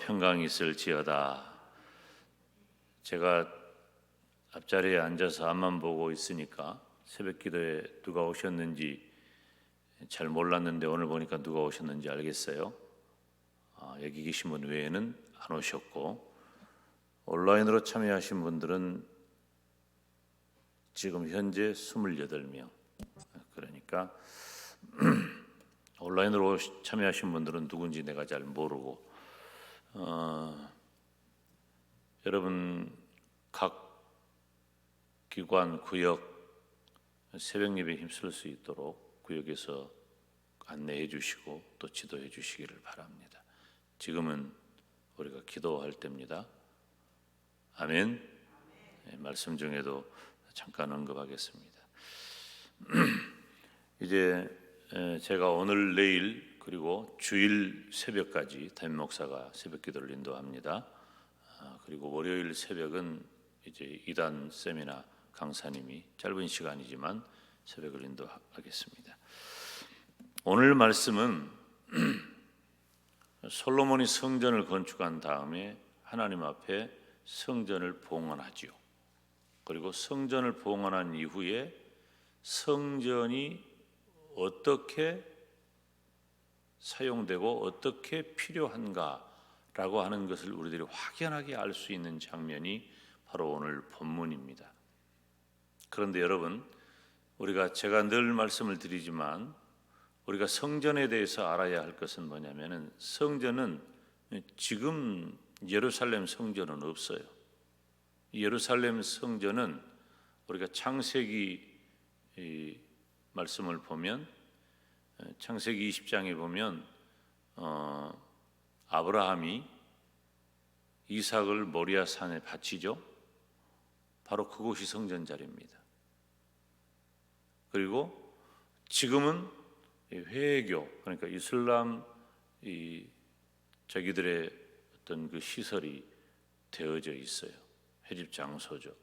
평강이 있을지어다. 제가 앞자리에 앉아서 앞만 보고 있으니까 새벽 기도에 누가 오셨는지 잘 몰랐는데 오늘 보니까 누가 오셨는지 알겠어요. 아, 여기 계신 분 외에는 안 오셨고 온라인으로 참여하신 분들은 지금 현재 28명. 그러니까 온라인으로 참여하신 분들은 누군지 내가 잘 모르고 어, 여러분 각 기관 구역 새벽 예배 힘쓸 수 있도록 구역에서 안내해 주시고 또 지도해 주시기를 바랍니다. 지금은 우리가 기도할 때입니다. 아멘. 네, 말씀 중에도 잠깐 언급하겠습니다. 이제 에, 제가 오늘 내일 그리고 주일 새벽까지 담임 목사가 새벽 기도를 인도합니다. 아, 그리고 월요일 새벽은 이제 이단 세미나 강사님이 짧은 시간이지만 새벽을 인도하겠습니다. 오늘 말씀은 솔로몬이 성전을 건축한 다음에 하나님 앞에 성전을 봉헌하지요. 그리고 성전을 봉헌한 이후에 성전이 어떻게 사용되고 어떻게 필요한가라고 하는 것을 우리들이 확연하게 알 수 있는 장면이 바로 오늘 본문입니다. 그런데 여러분, 우리가 제가 늘 말씀을 드리지만 우리가 성전에 대해서 알아야 할 것은 뭐냐면은 성전은 지금 예루살렘 성전은 없어요. 예루살렘 성전은 우리가 창세기 말씀을 보면 창세기 20장에 보면 어, 아브라함이 이삭을 모리아 산에 바치죠. 바로 그곳이 성전 자리입니다. 그리고 지금은 회교 그러니까 이슬람 이 자기들의 어떤 그 시설이 되어져 있어요. 회집 장소죠.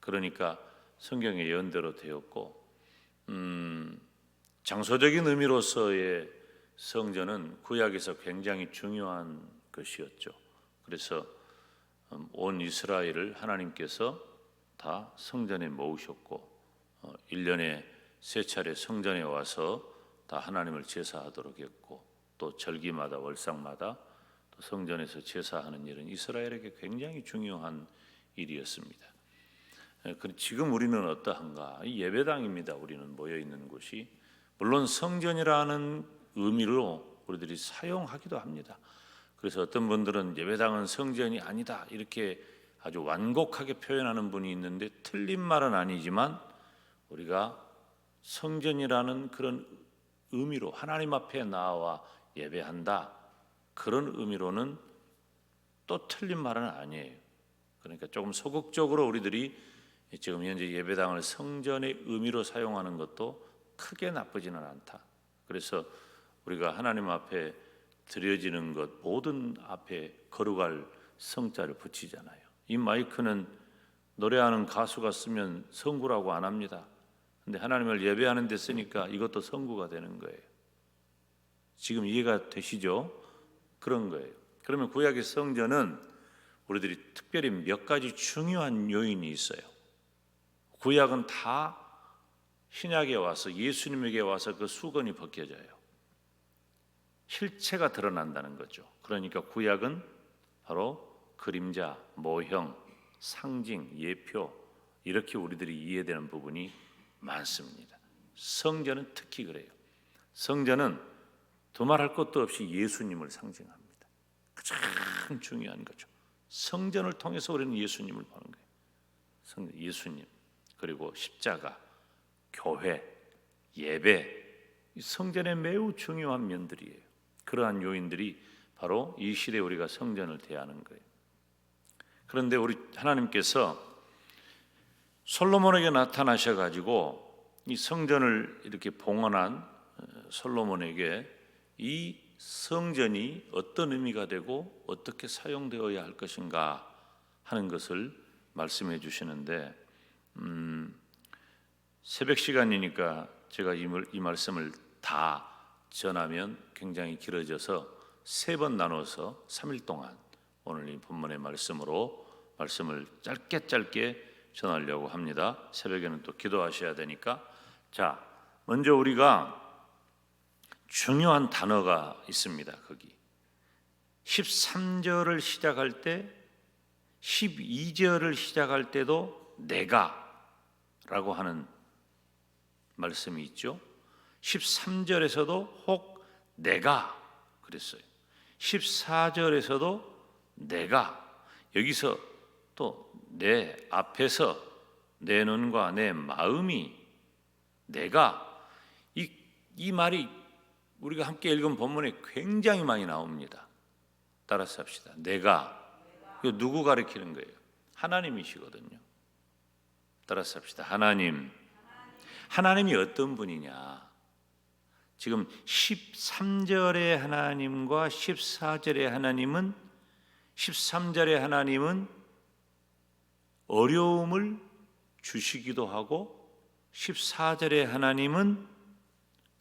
그러니까 성경의 연대로 되었고 음, 장소적인 의미로서의 성전은 구약에서 굉장히 중요한 것이었죠. 그래서 음, 온 이스라엘을 하나님께서 다 성전에 모으셨고 1년에 어, 세 차례 성전에 와서 다 하나님을 제사하도록 했고 또 절기마다 월상마다 또 성전에서 제사하는 일은 이스라엘에게 굉장히 중요한 일이었습니다. 예, 지금 우리는 어떠한가? 예배당입니다. 우리는 모여 있는 곳이 물론 성전이라는 의미로 우리들이 사용하기도 합니다. 그래서 어떤 분들은 예배당은 성전이 아니다 이렇게 아주 완곡하게 표현하는 분이 있는데 틀린 말은 아니지만 우리가 성전이라는 그런 의미로 하나님 앞에 나와 예배한다 그런 의미로는 또 틀린 말은 아니에요. 그러니까 조금 소극적으로 우리들이 지금 현재 예배당을 성전의 의미로 사용하는 것도 크게 나쁘지는 않다. 그래서 우리가 하나님 앞에 드려지는 것 모든 앞에 거룩할 성자를 붙이잖아요. 이 마이크는 노래하는 가수가 쓰면 성구라고 안 합니다. 근데 하나님을 예배하는 데 쓰니까 이것도 성구가 되는 거예요. 지금 이해가 되시죠? 그런 거예요. 그러면 구약의 성전은 우리들이 특별히 몇 가지 중요한 요인이 있어요. 구약은 다 신약에 와서 예수님에게 와서 그 수건이 벗겨져요. 실체가 드러난다는 거죠. 그러니까 구약은 바로 그림자, 모형, 상징, 예표 이렇게 우리들이 이해되는 부분이 많습니다. 성전은 특히 그래요. 성전은 두말할 것도 없이 예수님을 상징합니다. 가장 중요한 거죠. 성전을 통해서 우리는 예수님을 보는 거예요. 성 예수님 그리고 십자가, 교회, 예배 성전의 매우 중요한 면들이에요. 그러한 요인들이 바로 이 시대 우리가 성전을 대하는 거예요. 그런데 우리 하나님께서 솔로몬에게 나타나셔 가지고 이 성전을 이렇게 봉헌한 어, 솔로몬에게 이 성전이 어떤 의미가 되고 어떻게 사용되어야 할 것인가 하는 것을 말씀해 주시는데 음, 새벽 시간이니까 제가 이, 이 말씀을 다 전하면 굉장히 길어져서 세 번 나눠서 3일 동안 오늘 이 본문의 말씀으로 말씀을 짧게 짧게 전하려고 합니다. 새벽에는 또 기도하셔야 되니까 자, 먼저 우리가 중요한 단어가 있습니다. 거기 13절을 시작할 때 12절을 시작할 때도 내가라고 하는 말씀이 있죠. 13절에서도 혹 내가 그랬어요. 14절에서도 내가 여기서 또 내 앞에서 내 눈과 내 마음이 내가 이, 이 말이 우리가 함께 읽은 본문에 굉장히 많이 나옵니다. 따라서 합시다. 내가 이거 누구 가리키는 거예요? 하나님이시거든요. 따라서 합시다. 하나님. 하나님이 어떤 분이냐? 지금 13절의 하나님과 14절의 하나님은 13절의 하나님은 어려움을 주시기도 하고 14절의 하나님은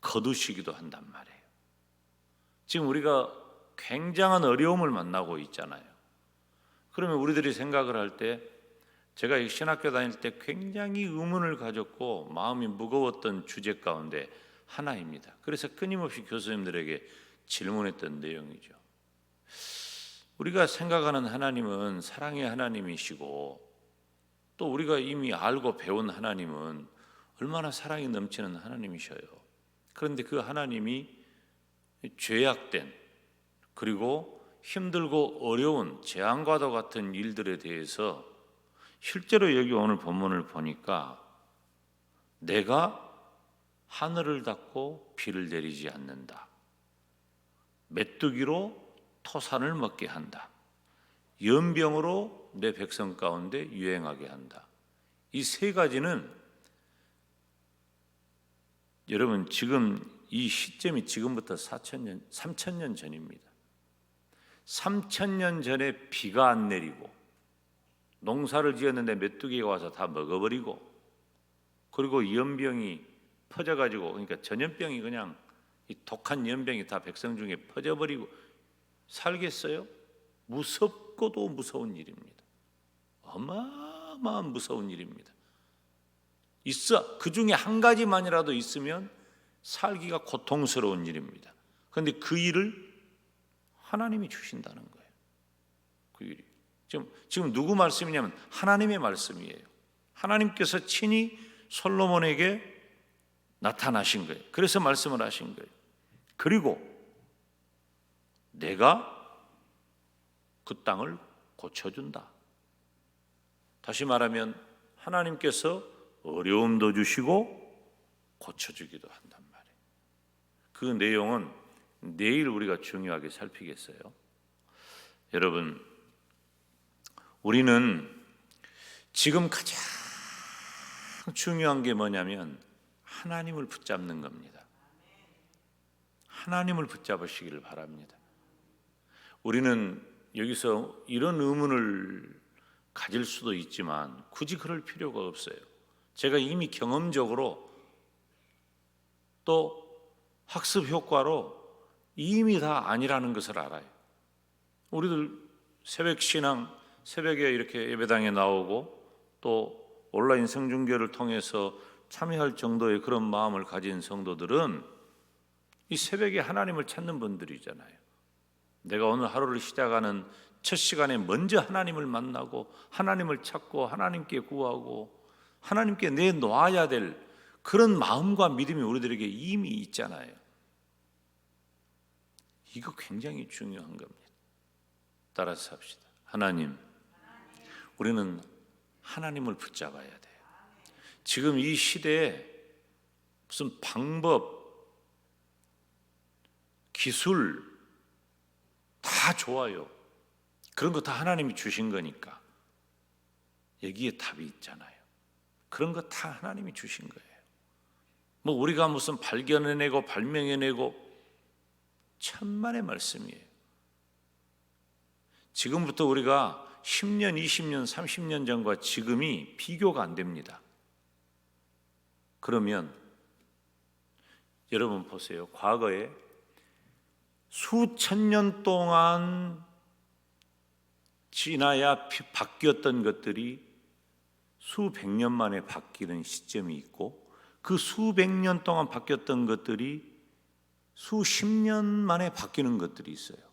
거두시기도 한단 말이에요. 지금 우리가 굉장한 어려움을 만나고 있잖아요. 그러면 우리들이 생각을 할 때 제가 이 신학교 다닐 때 굉장히 의문을 가졌고 마음이 무거웠던 주제 가운데 하나입니다. 그래서 끊임없이 교수님들에게 질문했던 내용이죠. 우리가 생각하는 하나님은 사랑의 하나님이시고 또 우리가 이미 알고 배운 하나님은 얼마나 사랑이 넘치는 하나님이셔요. 그런데 그 하나님이 죄악된 그리고 힘들고 어려운 재앙과도 같은 일들에 대해서 실제로 여기 오늘 본문을 보니까 내가 하늘을 닫고 비를 내리지 않는다. 메뚜기로 토산을 먹게 한다. 연병으로 내 백성 가운데 유행하게 한다. 이 세 가지는 여러분 지금 이 시점이 지금부터 4천 년, 3천 년 전입니다. 3천 년 전에 비가 안 내리고 농사를 지었는데 메뚜기가 와서 다 먹어버리고 그리고 연병이 퍼져가지고 그러니까 전염병이 그냥 이 독한 연병이 다 백성 중에 퍼져버리고 살겠어요? 무섭고도 무서운 일입니다. 어마어마한 무서운 일입니다. 있어 그 중에 한 가지만이라도 있으면 살기가 고통스러운 일입니다. 그런데 그 일을 하나님이 주신다는 거예요. 그 일이 지금 지금 누구 말씀이냐면 하나님의 말씀이에요. 하나님께서 친히 솔로몬에게 나타나신 거예요. 그래서 말씀을 하신 거예요. 그리고 내가 그 땅을 고쳐준다. 다시 말하면 하나님께서 어려움도 주시고 고쳐주기도 한단 말이에요. 그 내용은 내일 우리가 중요하게 살피겠어요. 여러분, 우리는 지금 가장 중요한 게 뭐냐면 하나님을 붙잡는 겁니다. 하나님을 붙잡으시기를 바랍니다. 우리는 여기서 이런 의문을 가질 수도 있지만 굳이 그럴 필요가 없어요. 제가 이미 경험적으로 또 학습 효과로 이미 다 아니라는 것을 알아요. 우리들 새벽 신앙, 새벽에 이렇게 예배당에 나오고 또 온라인 성중교를 통해서 참여할 정도의 그런 마음을 가진 성도들은 이 새벽에 하나님을 찾는 분들이잖아요. 내가 오늘 하루를 시작하는 첫 시간에 먼저 하나님을 만나고 하나님을 찾고 하나님께 구하고 하나님께 내놓아야 될 그런 마음과 믿음이 우리들에게 이미 있잖아요. 이거 굉장히 중요한 겁니다. 따라서 합시다. 하나님, 우리는 하나님을 붙잡아야 돼요. 지금 이 시대에 무슨 방법, 기술 다 좋아요. 그런 거 다 하나님이 주신 거니까 여기에 답이 있잖아요. 그런 거 다 하나님이 주신 거예요. 뭐 우리가 무슨 발견해내고 발명해내고 천만의 말씀이에요. 지금부터 우리가 10년, 20년, 30년 전과 지금이 비교가 안 됩니다. 그러면 여러분 보세요. 과거에 수천 년 동안 지나야 피- 바뀌었던 것들이 수백 년 만에 바뀌는 시점이 있고 그 수백 년 동안 바뀌었던 것들이 수십 년 만에 바뀌는 것들이 있어요.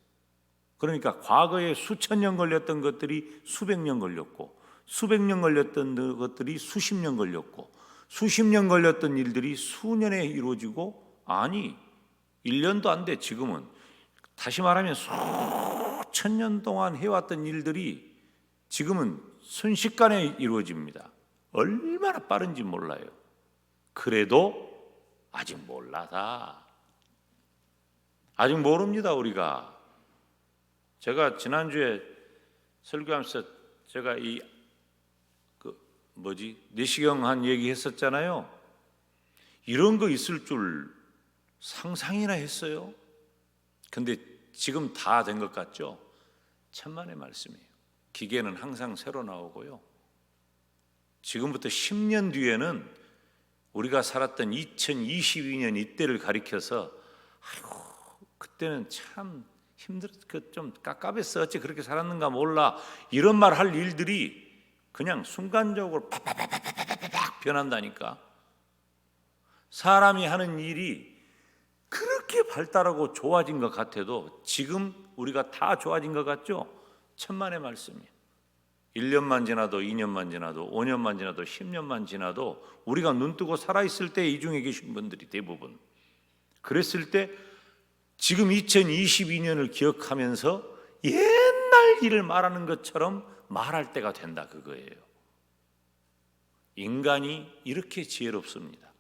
그러니까 과거에 수천 년 걸렸던 것들이 수백 년 걸렸고 수백 년 걸렸던 것들이 수십 년 걸렸고 수십 년 걸렸던 일들이 수년에 이루어지고 아니 1년도 안 돼 지금은 다시 말하면 수천 년 동안 해왔던 일들이 지금은 순식간에 이루어집니다. 얼마나 빠른지 몰라요. 그래도 아직 몰라다. 아직 모릅니다 우리가. 제가 지난주에 설교하면서 제가 이 그 뭐지 내시경 한 얘기 했었잖아요. 이런 거 있을 줄 상상이나 했어요. 근데 지금 다 된 것 같죠? 천만의 말씀이에요. 기계는 항상 새로 나오고요. 지금부터 10년 뒤에는 우리가 살았던 2022년 이때를 가리켜서 아이고 그때는 참 힘들 그좀 깝깝했어 어찌 그렇게 살았는가 몰라 이런 말 할 일들이 그냥 순간적으로 팍팍팍팍팍 변한다니까 사람이 하는 일이 그렇게 발달하고 좋아진 것 같아도 지금 우리가 다 좋아진 것 같죠? 천만의 말씀이에요. 1년만 지나도 2년만 지나도 5년만 지나도 10년만 지나도 우리가 눈 뜨고 살아 있을 때 이 중에 계신 분들이 대부분 그랬을 때 지금 2022년을 기억하면서 옛날 일을 말하는 것처럼 말할 때가 된다 그거예요. 인간이 이렇게 지혜롭습니다.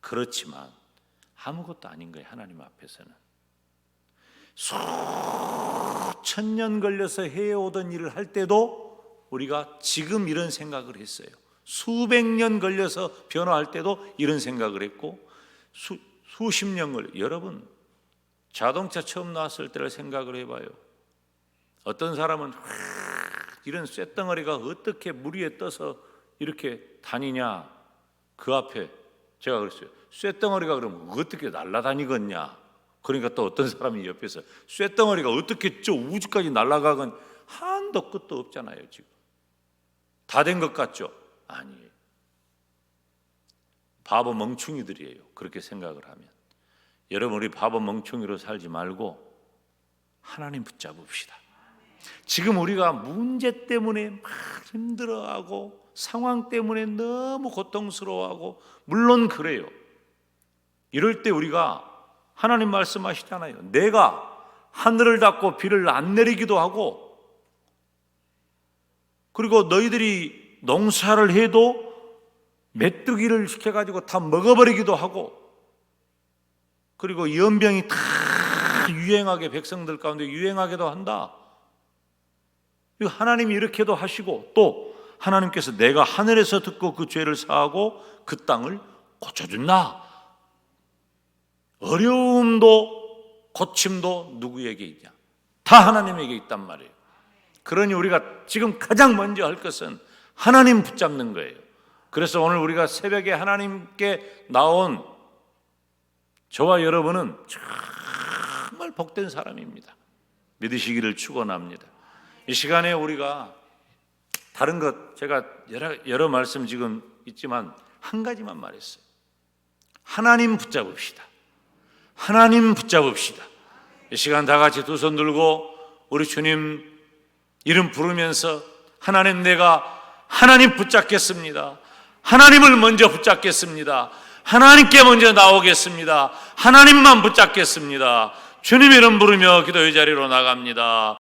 그렇지만 아무것도 아닌 거예요. 하나님 앞에서는. 수천 년 걸려서 해오던 일을 할 때도 우리가 지금 이런 생각을 했어요. 수백 년 걸려서 변화할 때도 이런 생각을 했고 수, 수십 년걸 여러분 자동차 처음 나왔을 때를 생각을 해봐요. 어떤 사람은 이런 쇳덩어리가 어떻게 물 위에 떠서 이렇게 다니냐 그 앞에 제가 그랬어요. 쇳덩어리가 그러면 어떻게 날아다니겠냐? 그러니까 또 어떤 사람이 옆에서 쇳덩어리가 어떻게 저 우주까지 날아가건 한도 끝도 없잖아요, 지금. 다 된 것 같죠? 아니에요. 바보 멍충이들이에요. 그렇게 생각을 하면. 여러분 우리 바보 멍충이로 살지 말고 하나님 붙잡읍시다. 지금 우리가 문제 때문에 막 힘들어하고 상황 때문에 너무 고통스러워하고 물론 그래요. 이럴 때 우리가 하나님 말씀하시잖아요. 내가 하늘을 닫고 비를 안 내리기도 하고 그리고 너희들이 농사를 해도 메뚜기를 시켜가지고 다 먹어버리기도 하고 그리고 연병이 다 유행하게 백성들 가운데 유행하게도 한다. 하나님이 이렇게도 하시고 또 하나님께서 내가 하늘에서 듣고 그 죄를 사하고 그 땅을 고쳐준다. 어려움도 고침도 누구에게 있냐? 다 하나님에게 있단 말이에요. 그러니 우리가 지금 가장 먼저 할 것은 하나님 붙잡는 거예요. 그래서 오늘 우리가 새벽에 하나님께 나온 저와 여러분은 정말 복된 사람입니다. 믿으시기를 축원합니다. 이 시간에 우리가 다른 것 제가 여러, 여러 말씀 지금 있지만 한 가지만 말했어요. 하나님 붙잡읍시다. 하나님 붙잡읍시다. 이 시간 다 같이 두 손 들고 우리 주님 이름 부르면서 하나님 내가 하나님 붙잡겠습니다. 하나님을 먼저 붙잡겠습니다. 하나님께 먼저 나오겠습니다. 하나님만 붙잡겠습니다. 주님 이름 부르며 기도의 자리로 나갑니다.